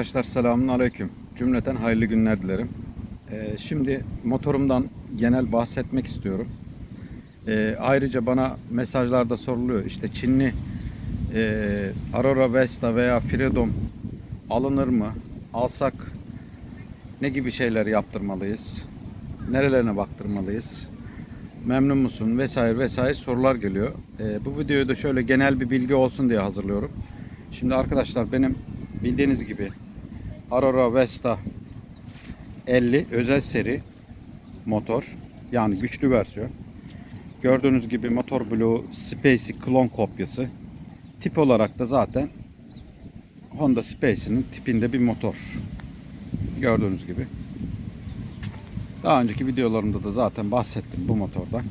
Arkadaşlar selamun aleyküm. Cümleten hayırlı günler dilerim. Ee, şimdi motorumdan genel bahsetmek istiyorum. Ee, ayrıca bana mesajlarda soruluyor. İşte Çinli e, Aurora Vesta veya Freedom alınır mı? Alsak ne gibi şeyler yaptırmalıyız? Nerelerine baktırmalıyız? Memnun musun? Vesaire vesaire sorular geliyor. Ee, bu videoyu da şöyle genel bir bilgi olsun diye hazırlıyorum. Şimdi arkadaşlar benim bildiğiniz gibi Aurora Vesta 50 özel seri motor. Yani güçlü versiyon. Gördüğünüz gibi motor bloğu Spacey klon kopyası. Tip olarak da zaten Honda Spacey'nin tipinde bir motor. Gördüğünüz gibi. Daha önceki videolarımda da zaten bahsettim bu motordan.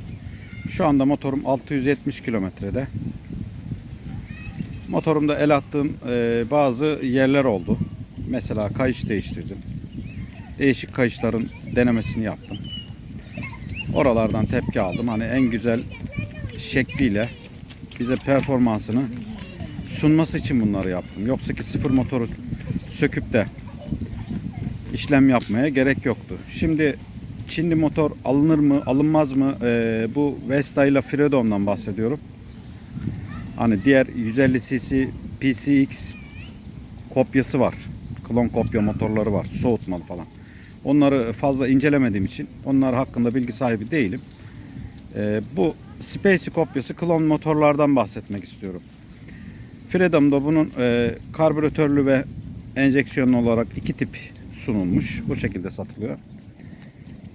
Şu anda motorum 670 kilometrede. Motorumda el attığım e, bazı yerler oldu. Mesela kayış değiştirdim. Değişik kayışların denemesini yaptım. Oralardan tepki aldım. Hani en güzel şekliyle bize performansını sunması için bunları yaptım. Yoksa ki sıfır motoru söküp de işlem yapmaya gerek yoktu. Şimdi Çinli motor alınır mı alınmaz mı Ee, bu Vesta ile Freedom'dan bahsediyorum. Hani diğer 150 cc PCX kopyası var. Klon kopya motorları var. Soğutmalı falan. Onları fazla incelemediğim için onlar hakkında bilgi sahibi değilim. Ee, bu Spacey kopyası klon motorlardan bahsetmek istiyorum. Freedom'da bunun e, karbüratörlü ve enjeksiyonlu olarak iki tip sunulmuş. Bu şekilde satılıyor.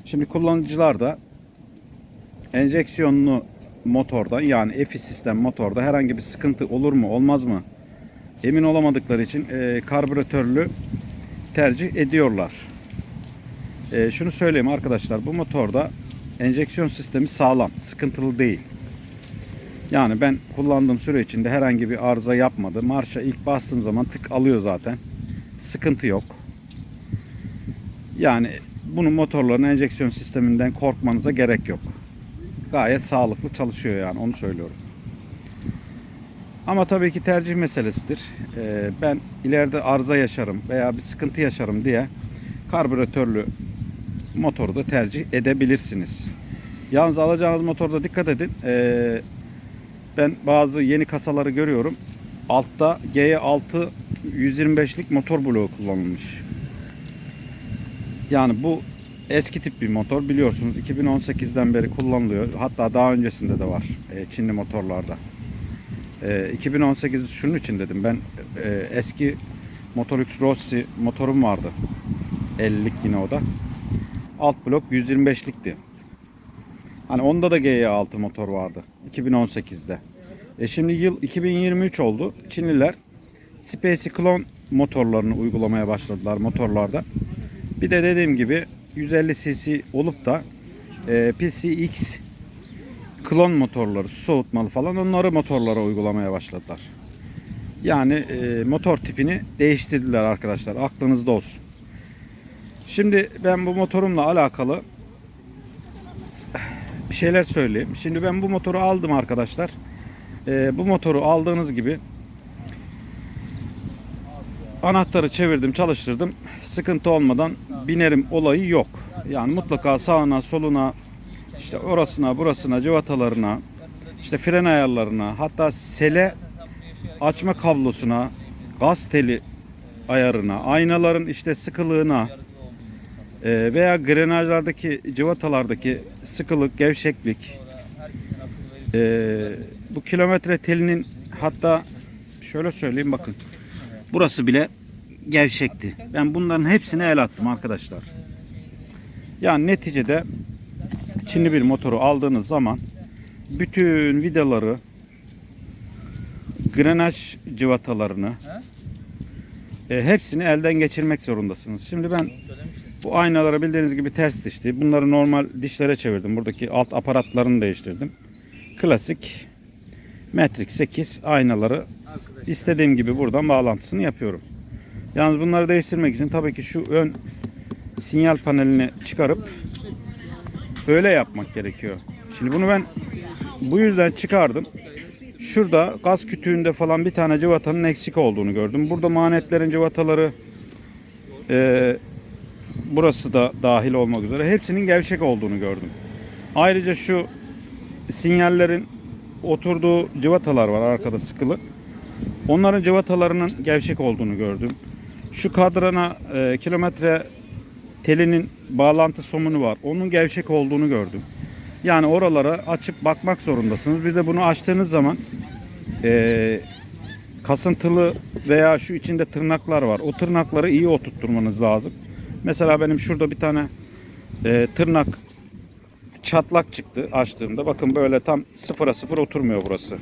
Şimdi kullanıcılar da enjeksiyonlu motorda yani EFI sistem motorda herhangi bir sıkıntı olur mu olmaz mı emin olamadıkları için e, karbüratörlü tercih ediyorlar. E, şunu söyleyeyim arkadaşlar bu motorda enjeksiyon sistemi sağlam sıkıntılı değil. Yani ben kullandığım süre içinde herhangi bir arıza yapmadı. Marşa ilk bastığım zaman tık alıyor zaten. Sıkıntı yok. Yani bunun motorların enjeksiyon sisteminden korkmanıza gerek yok gayet sağlıklı çalışıyor yani onu söylüyorum. Ama tabii ki tercih meselesidir. Ee, ben ileride arıza yaşarım veya bir sıkıntı yaşarım diye karbüratörlü motoru da tercih edebilirsiniz. Yalnız alacağınız motorda dikkat edin. Ee, ben bazı yeni kasaları görüyorum. Altta G6 125'lik motor bloğu kullanılmış. Yani bu eski tip bir motor biliyorsunuz 2018'den beri kullanılıyor. Hatta daha öncesinde de var e, Çinli motorlarda. E, 2018 şunun için dedim ben e, eski Motorlux Rossi motorum vardı. 50'lik yine o da. Alt blok 125'likti. Hani onda da GY6 motor vardı 2018'de. E şimdi yıl 2023 oldu. Çinliler Spacey Clone motorlarını uygulamaya başladılar motorlarda. Bir de dediğim gibi 150 cc olup da e, PCX klon motorları, su soğutmalı falan onları motorlara uygulamaya başladılar. Yani e, motor tipini değiştirdiler arkadaşlar. Aklınızda olsun. Şimdi ben bu motorumla alakalı bir şeyler söyleyeyim. Şimdi ben bu motoru aldım arkadaşlar. E, bu motoru aldığınız gibi anahtarı çevirdim, çalıştırdım. Sıkıntı olmadan binerim olayı yok. Yani mutlaka sağına, soluna, işte orasına, burasına, cıvatalarına, işte fren ayarlarına, hatta sele açma kablosuna, gaz teli ayarına, aynaların işte sıkılığına e, veya grenajlardaki cıvatalardaki sıkılık, gevşeklik, e, bu kilometre telinin hatta şöyle söyleyeyim bakın. Burası bile gevşekti. Ben bunların hepsine el attım arkadaşlar. Yani neticede Çinli bir motoru aldığınız zaman bütün vidaları grenaj cıvatalarını e, hepsini elden geçirmek zorundasınız. Şimdi ben bu aynaları bildiğiniz gibi ters dişti. Bunları normal dişlere çevirdim. Buradaki alt aparatlarını değiştirdim. Klasik Matrix 8 aynaları istediğim gibi buradan bağlantısını yapıyorum. Yalnız bunları değiştirmek için tabii ki şu ön sinyal panelini çıkarıp öyle yapmak gerekiyor. Şimdi bunu ben bu yüzden çıkardım. Şurada gaz kütüğünde falan bir tane cıvatanın eksik olduğunu gördüm. Burada manetlerin cıvataları Ee, burası da dahil olmak üzere hepsinin gevşek olduğunu gördüm. Ayrıca şu sinyallerin oturduğu cıvatalar var arkada sıkılı. Onların cıvatalarının gevşek olduğunu gördüm. Şu kadrana e, kilometre telinin bağlantı somunu var. Onun gevşek olduğunu gördüm. Yani oralara açıp bakmak zorundasınız. Bir de bunu açtığınız zaman e, kasıntılı veya şu içinde tırnaklar var. O tırnakları iyi oturtturmanız lazım. Mesela benim şurada bir tane e, tırnak çatlak çıktı açtığımda. Bakın böyle tam sıfıra sıfır oturmuyor burası.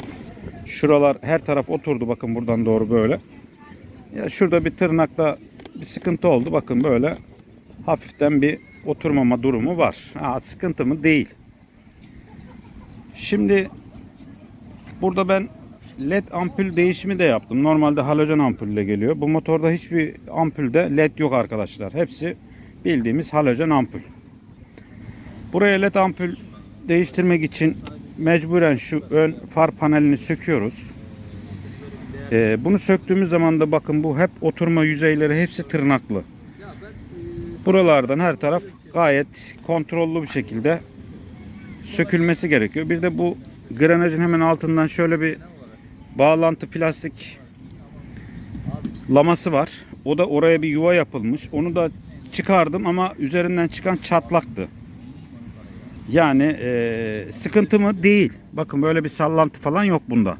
Şuralar her taraf oturdu bakın buradan doğru böyle. Ya şurada bir tırnakta bir sıkıntı oldu. Bakın böyle hafiften bir oturmama durumu var. Ha, sıkıntı mı? Değil. Şimdi burada ben led ampul değişimi de yaptım. Normalde halojen ampulle geliyor. Bu motorda hiçbir ampulde led yok arkadaşlar. Hepsi bildiğimiz halojen ampul. Buraya led ampul değiştirmek için mecburen şu ön far panelini söküyoruz. Ee, bunu söktüğümüz zaman da bakın bu hep oturma yüzeyleri hepsi tırnaklı. Buralardan her taraf gayet kontrollü bir şekilde sökülmesi gerekiyor. Bir de bu granajın hemen altından şöyle bir bağlantı plastik laması var. O da oraya bir yuva yapılmış. Onu da çıkardım ama üzerinden çıkan çatlaktı. Yani eee, sıkıntı mı? Değil. Bakın böyle bir sallantı falan yok bunda.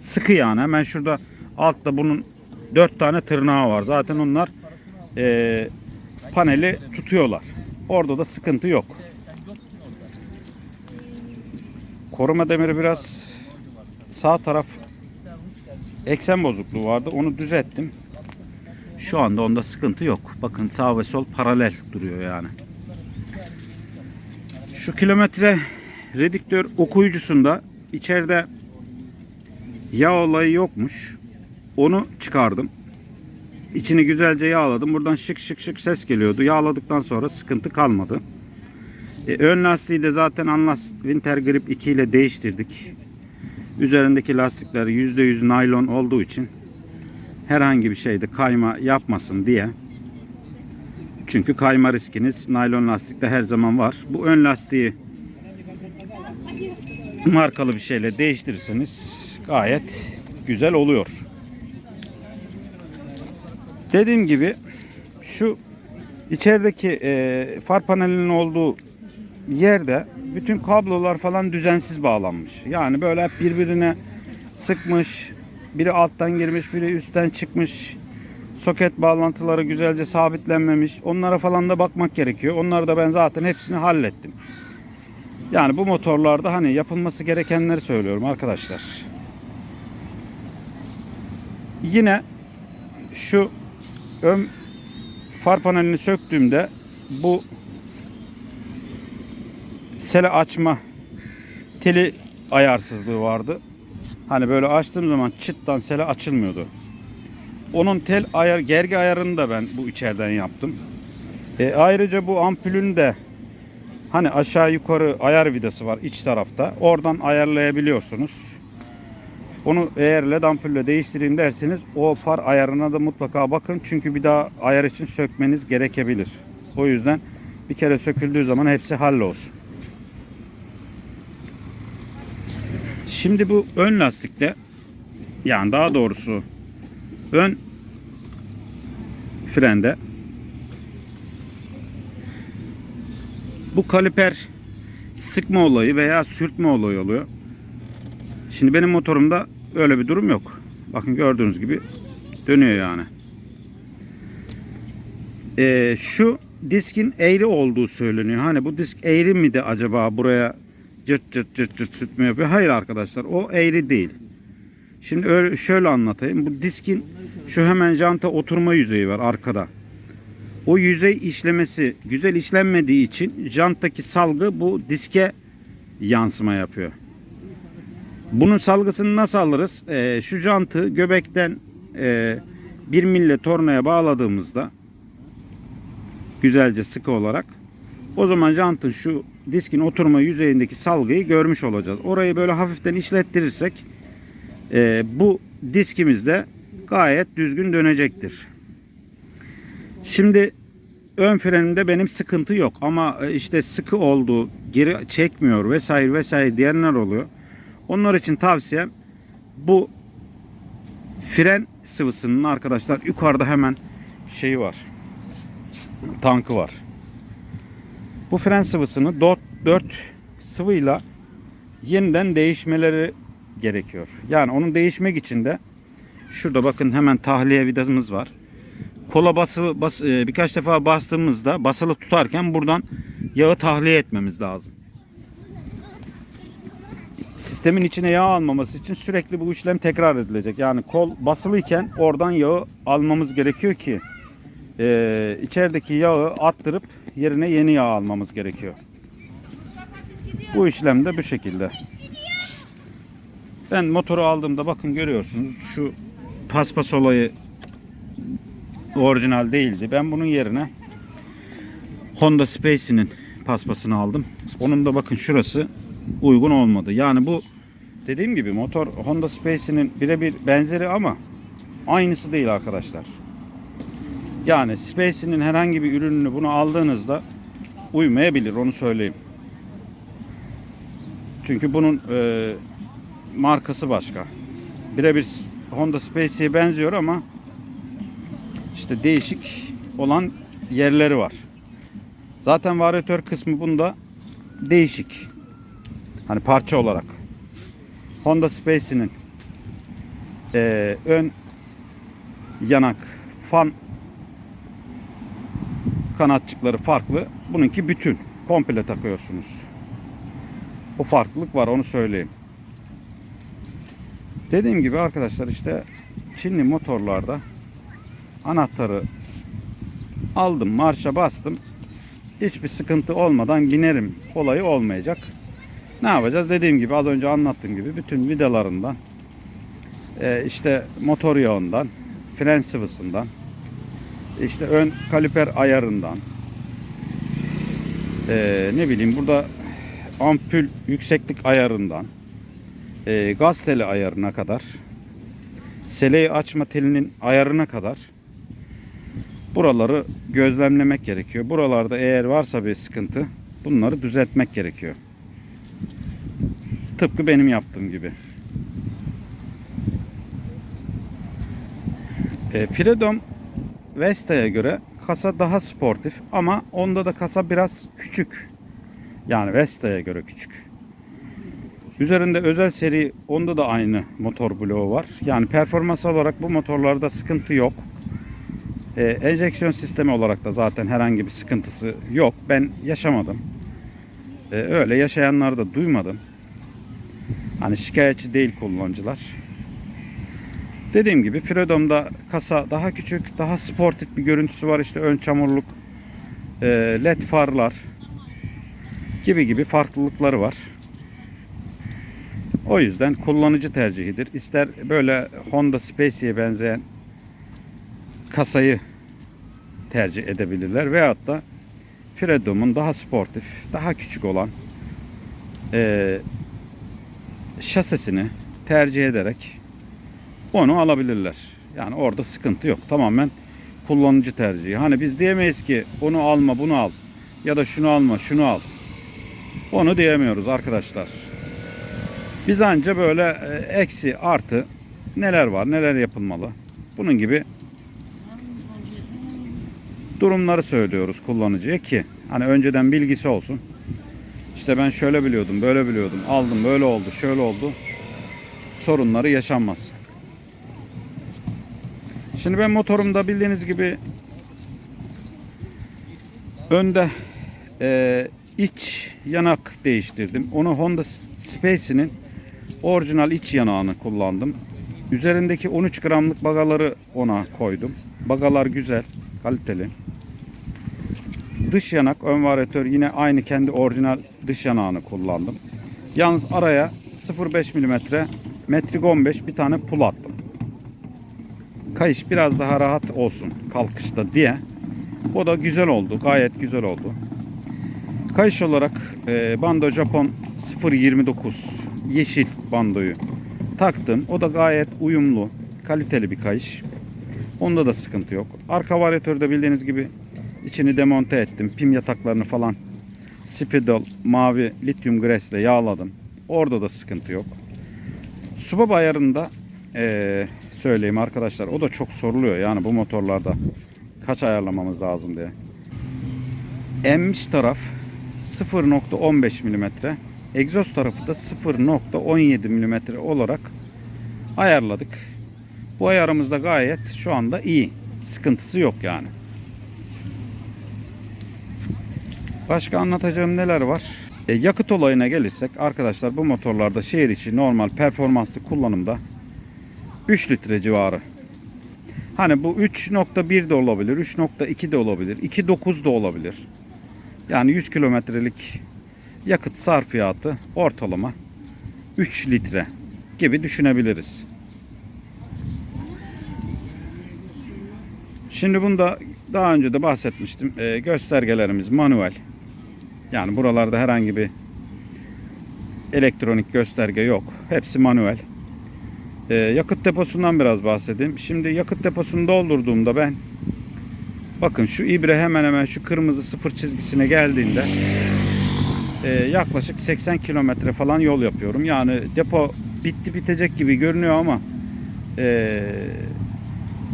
Sıkı yani. Hemen şurada altta bunun dört tane tırnağı var. Zaten onlar eee, paneli tutuyorlar. Orada da sıkıntı yok. Koruma demiri biraz sağ taraf eksen bozukluğu vardı. Onu düzelttim. Şu anda onda sıkıntı yok. Bakın sağ ve sol paralel duruyor yani. Şu kilometre redüktör okuyucusunda içeride yağ olayı yokmuş. Onu çıkardım. İçini güzelce yağladım. Buradan şık şık şık ses geliyordu. Yağladıktan sonra sıkıntı kalmadı. E, ön lastiği de zaten Anlas Winter Grip 2 ile değiştirdik. Üzerindeki lastikler %100 naylon olduğu için herhangi bir şeyde kayma yapmasın diye. Çünkü kayma riskiniz naylon lastikte her zaman var. Bu ön lastiği markalı bir şeyle değiştirirseniz gayet güzel oluyor. Dediğim gibi şu içerideki e, far panelinin olduğu yerde bütün kablolar falan düzensiz bağlanmış. Yani böyle hep birbirine sıkmış. Biri alttan girmiş, biri üstten çıkmış. Soket bağlantıları güzelce sabitlenmemiş. Onlara falan da bakmak gerekiyor. Onları da ben zaten hepsini hallettim. Yani bu motorlarda hani yapılması gerekenleri söylüyorum arkadaşlar. Yine şu ön far panelini söktüğümde bu sele açma teli ayarsızlığı vardı. Hani böyle açtığım zaman çıttan sele açılmıyordu. Onun tel ayar, gergi ayarını da ben bu içeriden yaptım. E, ayrıca bu ampulün de hani aşağı yukarı ayar vidası var iç tarafta. Oradan ayarlayabiliyorsunuz. Onu eğer led ampulle değiştireyim derseniz o far ayarına da mutlaka bakın. Çünkü bir daha ayar için sökmeniz gerekebilir. O yüzden bir kere söküldüğü zaman hepsi hallolsun. Şimdi bu ön lastikte yani daha doğrusu ön frende bu kaliper sıkma olayı veya sürtme olayı oluyor. Şimdi benim motorumda öyle bir durum yok. Bakın gördüğünüz gibi dönüyor yani. Ee, şu diskin eğri olduğu söyleniyor. Hani bu disk eğri mi de acaba buraya cırt cırt cırt cırt sürtme yapıyor? Hayır arkadaşlar o eğri değil. Şimdi öyle şöyle anlatayım. Bu diskin şu hemen janta oturma yüzeyi var arkada. O yüzey işlemesi güzel işlenmediği için janttaki salgı bu diske yansıma yapıyor. Bunun salgısını nasıl alırız? Ee, şu jantı göbekten e, bir mille tornaya bağladığımızda güzelce sıkı olarak o zaman jantın şu diskin oturma yüzeyindeki salgıyı görmüş olacağız. Orayı böyle hafiften işlettirirsek e, bu diskimiz de gayet düzgün dönecektir. Şimdi ön frenimde benim sıkıntı yok ama e, işte sıkı oldu, geri çekmiyor vesaire vesaire diyenler oluyor. Onlar için tavsiyem bu fren sıvısının arkadaşlar yukarıda hemen şeyi var. Tankı var. Bu fren sıvısını 4, 4 sıvıyla yeniden değişmeleri gerekiyor. Yani onun değişmek için de şurada bakın hemen tahliye vidamız var. Kola bası, bas, e, birkaç defa bastığımızda basılı tutarken buradan yağı tahliye etmemiz lazım. Sistemin içine yağ almaması için sürekli bu işlem tekrar edilecek. Yani kol basılıyken oradan yağı almamız gerekiyor ki e, içerideki yağı attırıp yerine yeni yağ almamız gerekiyor. Bu işlem de bu şekilde. Ben motoru aldığımda bakın görüyorsunuz şu paspas olayı orijinal değildi. Ben bunun yerine Honda Space'inin paspasını aldım. Onun da bakın şurası uygun olmadı. Yani bu dediğim gibi motor Honda Space'inin birebir benzeri ama aynısı değil arkadaşlar. Yani Space'inin herhangi bir ürününü bunu aldığınızda uymayabilir onu söyleyeyim. Çünkü bunun e, markası başka. Birebir Honda Space'e benziyor ama işte değişik olan yerleri var. Zaten varyatör kısmı bunda değişik. Hani parça olarak. Honda Space'inin e, ön yanak fan kanatçıkları farklı. Bununki bütün. Komple takıyorsunuz. O farklılık var onu söyleyeyim. Dediğim gibi arkadaşlar işte Çinli motorlarda anahtarı aldım marşa bastım hiçbir sıkıntı olmadan binerim olayı olmayacak. Ne yapacağız? Dediğim gibi az önce anlattığım gibi bütün vidalarından e, işte motor yağından fren sıvısından işte ön kaliper ayarından e, ne bileyim burada ampul yükseklik ayarından e, gaz teli ayarına kadar seleyi açma telinin ayarına kadar buraları gözlemlemek gerekiyor. Buralarda eğer varsa bir sıkıntı bunları düzeltmek gerekiyor. Tıpkı benim yaptığım gibi. E, Freedom Vesta'ya göre kasa daha sportif ama onda da kasa biraz küçük. Yani Vesta'ya göre küçük. Üzerinde özel seri onda da aynı motor bloğu var. Yani performans olarak bu motorlarda sıkıntı yok. Ee, enjeksiyon sistemi olarak da zaten herhangi bir sıkıntısı yok. Ben yaşamadım. Ee, öyle yaşayanlar da duymadım. Hani şikayetçi değil kullanıcılar. Dediğim gibi Freedom'da kasa daha küçük, daha sportif bir görüntüsü var. İşte ön çamurluk, e, led farlar gibi gibi farklılıkları var. O yüzden kullanıcı tercihidir. İster böyle Honda Space'e benzeyen kasayı tercih edebilirler veyahut da Freedom'un daha sportif, daha küçük olan e, şasisini tercih ederek onu alabilirler. Yani orada sıkıntı yok. Tamamen kullanıcı tercihi. Hani biz diyemeyiz ki onu alma, bunu al ya da şunu alma, şunu al. Onu diyemiyoruz arkadaşlar. Biz anca böyle e, eksi artı neler var, neler yapılmalı. Bunun gibi durumları söylüyoruz kullanıcıya ki hani önceden bilgisi olsun. İşte ben şöyle biliyordum, böyle biliyordum, aldım, böyle oldu, şöyle oldu. Sorunları yaşanmaz. Şimdi ben motorumda bildiğiniz gibi önde e, iç yanak değiştirdim. Onu Honda Space'inin orijinal iç yanağını kullandım. Üzerindeki 13 gramlık bagaları ona koydum. Bagalar güzel, kaliteli. Dış yanak, ön varyatör yine aynı kendi orijinal dış yanağını kullandım. Yalnız araya 0.5 mm metrik 15 bir tane pul attım. Kayış biraz daha rahat olsun kalkışta diye. O da güzel oldu. Gayet güzel oldu. Kayış olarak e, Bando Japon 0.29 yeşil bandoyu taktım. O da gayet uyumlu, kaliteli bir kayış. Onda da sıkıntı yok. Arka varyatörde bildiğiniz gibi içini demonte ettim. Pim yataklarını falan Speedol mavi lityum grass ile yağladım. Orada da sıkıntı yok. Subab ayarında eee, söyleyeyim arkadaşlar. O da çok soruluyor yani bu motorlarda. Kaç ayarlamamız lazım diye. Emmiş taraf 0.15 mm. Egzoz tarafı da 0.17 mm olarak ayarladık. Bu ayarımız da gayet şu anda iyi. Sıkıntısı yok yani. Başka anlatacağım neler var? E, yakıt olayına gelirsek arkadaşlar bu motorlarda şehir içi normal performanslı kullanımda 3 litre civarı. Hani bu 3.1 de olabilir, 3.2 de olabilir, 2.9 da olabilir. Yani 100 kilometrelik yakıt sarfiyatı ortalama 3 litre gibi düşünebiliriz. Şimdi bunda daha önce de bahsetmiştim. Ee, göstergelerimiz manuel. Yani buralarda herhangi bir elektronik gösterge yok. Hepsi manuel. Ee, yakıt deposundan biraz bahsedeyim. Şimdi yakıt deposunu doldurduğumda ben bakın şu ibre hemen hemen şu kırmızı sıfır çizgisine geldiğinde e, yaklaşık 80 kilometre falan yol yapıyorum. Yani depo bitti bitecek gibi görünüyor ama e,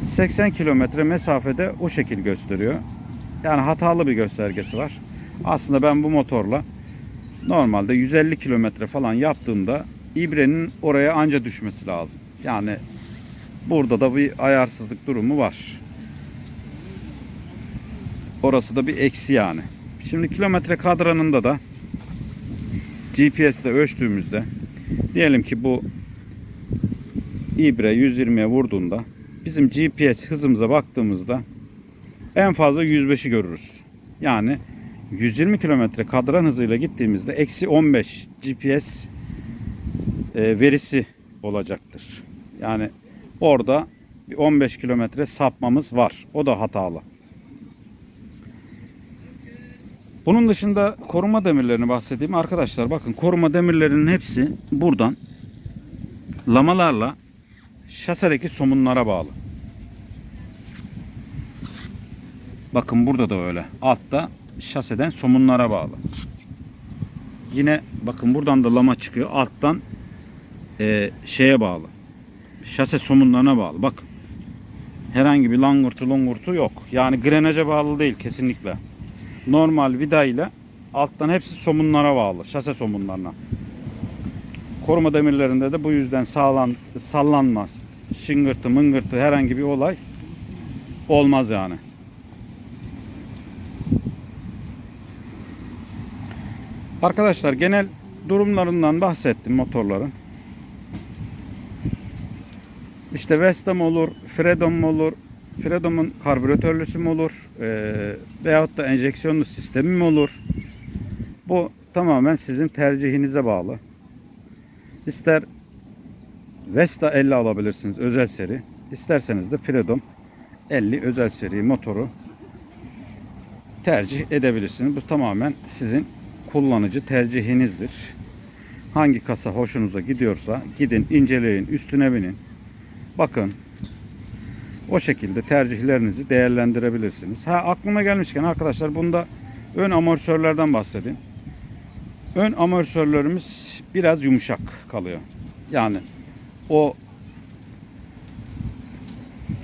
80 kilometre mesafede o şekil gösteriyor. Yani hatalı bir göstergesi var. Aslında ben bu motorla normalde 150 kilometre falan yaptığımda ibrenin oraya anca düşmesi lazım. Yani burada da bir ayarsızlık durumu var. Orası da bir eksi yani. Şimdi kilometre kadranında da GPS'te ölçtüğümüzde diyelim ki bu ibre 120'ye vurduğunda bizim GPS hızımıza baktığımızda en fazla 105'i görürüz. Yani 120 kilometre kadran hızıyla gittiğimizde eksi 15 GPS e, verisi olacaktır. Yani orada bir 15 kilometre sapmamız var. O da hatalı. Bunun dışında koruma demirlerini bahsedeyim. Arkadaşlar bakın koruma demirlerinin hepsi buradan lamalarla şasedeki somunlara bağlı. Bakın burada da öyle. Altta şaseden somunlara bağlı. Yine bakın buradan da lama çıkıyor. Alttan e, şeye bağlı. Şase somunlarına bağlı. Bak herhangi bir langurtu longurtu yok. Yani grenaja bağlı değil kesinlikle. Normal vida ile alttan hepsi somunlara bağlı. Şase somunlarına. Koruma demirlerinde de bu yüzden sağlan, sallanmaz. Şıngırtı mıngırtı herhangi bir olay olmaz yani. Arkadaşlar genel durumlarından bahsettim motorların. İşte Vestam olur, Freedom olur, Freedom'un karbüratörlüsü mü olur e, veyahut da enjeksiyonlu sistemi mi olur? Bu tamamen sizin tercihinize bağlı. İster Vesta 50 alabilirsiniz özel seri. İsterseniz de Freedom 50 özel seri motoru tercih edebilirsiniz. Bu tamamen sizin kullanıcı tercihinizdir. Hangi kasa hoşunuza gidiyorsa gidin inceleyin üstüne binin. Bakın o şekilde tercihlerinizi değerlendirebilirsiniz. Ha aklıma gelmişken arkadaşlar bunda ön amortisörlerden bahsedeyim. Ön amortisörlerimiz biraz yumuşak kalıyor. Yani o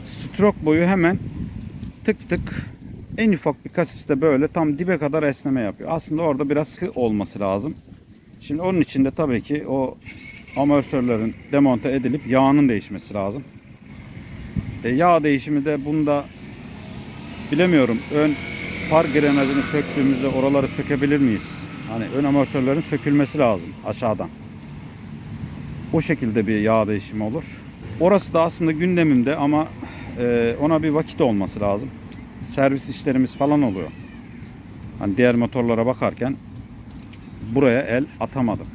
stroke boyu hemen tık tık en ufak bir kasiste böyle tam dibe kadar esneme yapıyor. Aslında orada biraz sıkı olması lazım. Şimdi onun için de tabii ki o amortisörlerin demonte edilip yağının değişmesi lazım. E, yağ değişimi de bunda bilemiyorum. Ön far grenajını söktüğümüzde oraları sökebilir miyiz? Hani ön amortisörlerin sökülmesi lazım aşağıdan. O şekilde bir yağ değişimi olur. Orası da aslında gündemimde ama e, ona bir vakit olması lazım. Servis işlerimiz falan oluyor. Hani diğer motorlara bakarken buraya el atamadım.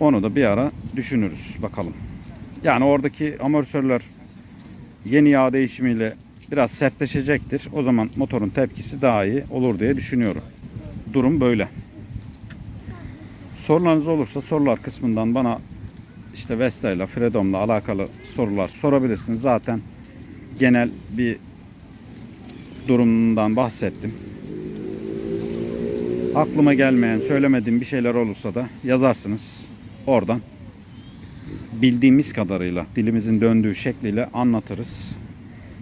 Onu da bir ara düşünürüz bakalım. Yani oradaki amortisörler yeni yağ değişimiyle biraz sertleşecektir. O zaman motorun tepkisi daha iyi olur diye düşünüyorum. Durum böyle. Sorularınız olursa sorular kısmından bana işte Vesta ile Freedom'la alakalı sorular sorabilirsiniz. Zaten genel bir durumdan bahsettim. Aklıma gelmeyen, söylemediğim bir şeyler olursa da yazarsınız. Oradan bildiğimiz kadarıyla dilimizin döndüğü şekliyle anlatırız.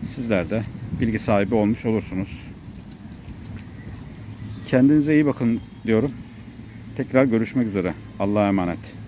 Sizler de bilgi sahibi olmuş olursunuz. Kendinize iyi bakın diyorum. Tekrar görüşmek üzere. Allah'a emanet.